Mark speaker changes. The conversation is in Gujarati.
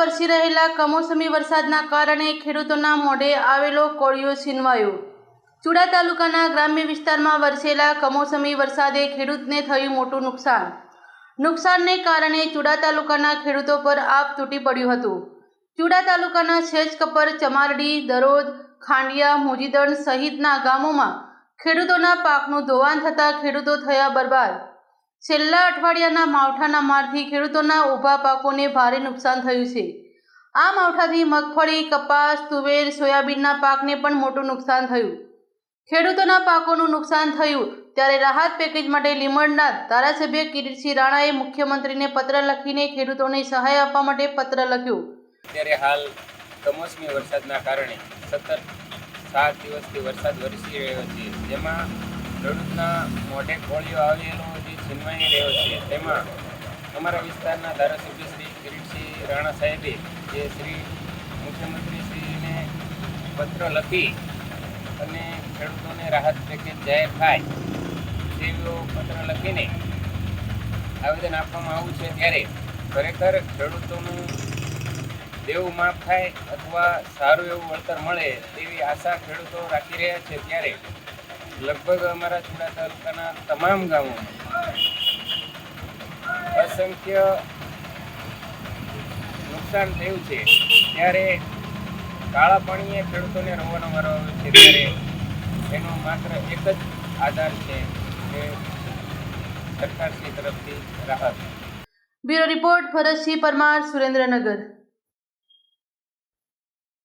Speaker 1: વરસી રહેલા કમોસમી વરસાદના કારણે ખેડૂતોના મોઢે આવેલો કોળિયો છીનવાયો. ચુડા તાલુકાના ગ્રામ્ય વિસ્તારમાં વરસેલા કમોસમી વરસાદે ખેડૂતને થયું મોટું નુકસાન. નુકસાનને કારણે ચુડા તાલુકાના ખેડૂતો પર આપ તૂટી પડ્યું હતું. ચુડા તાલુકાના છેજકપર, ચમારડી, દરોદ, ખાંડિયા, મુજીદણ સહિતના ગામોમાં ખેડૂતોના પાકનું ધોવાણ થતાં ખેડૂતો થયા બરબાદ. છેલ્લા અઠવાડિયાના માવઠાના મારથી ખેડૂતોના ઊભા પાકોને ભારે નુકસાન થયું છે. આ માવઠાથી મગફળી, કપાસ, તુવેર, સોયાબીનના પાકને પણ મોટું નુકસાન થયું. ખેડૂતોના પાકોનું નુકસાન થયું ત્યારે રાહત પેકેજ માટે લીમડના ધારાસભ્ય કિરીટસિંહ રાણાએ મુખ્યમંત્રીને પત્ર લખીને ખેડૂતોને સહાય આપવા માટે પત્ર લખ્યો.
Speaker 2: અત્યારે હાલ કમોસમી વરસાદના કારણે સતત સાત દિવસથી વરસાદ વરસી રહ્યો છે. જેમાં ખેડૂતના મોઢે કોળિયો આવેલો છીનવાઈ રહ્યો છે. તેમાં અમારા વિસ્તારના ધારાસભ્ય શ્રી કિરીટસિંહ રાણા સાહેબે જે શ્રી મુખ્યમંત્રીશ્રીને પત્ર લખી અને ખેડૂતોને રાહત પેકેજ જાહેર થાય તેવો પત્ર લખીને આવેદન આપવામાં આવ્યું છે ત્યારે ખરેખર ખેડૂતોનું દેવું માફ થાય અથવા સારું એવું વળતર મળે તેવી આશા ખેડૂતો રાખી રહ્યા છે ત્યારે લગભગ અમારા ચુડા તાલુકાના તમામ ગામોમાં અસંખ્ય નુકસાન થયું છે. ત્યારે કાળા પાણીએ ખેડૂતોને રવાનો વારો આવ્યો છે. ત્યારે એનો માત્ર એક જ આધાર છે કે સરકારશ્રી તરફથી રાહત.
Speaker 1: Bureau report Bharatsinh Parmar Surendranagar.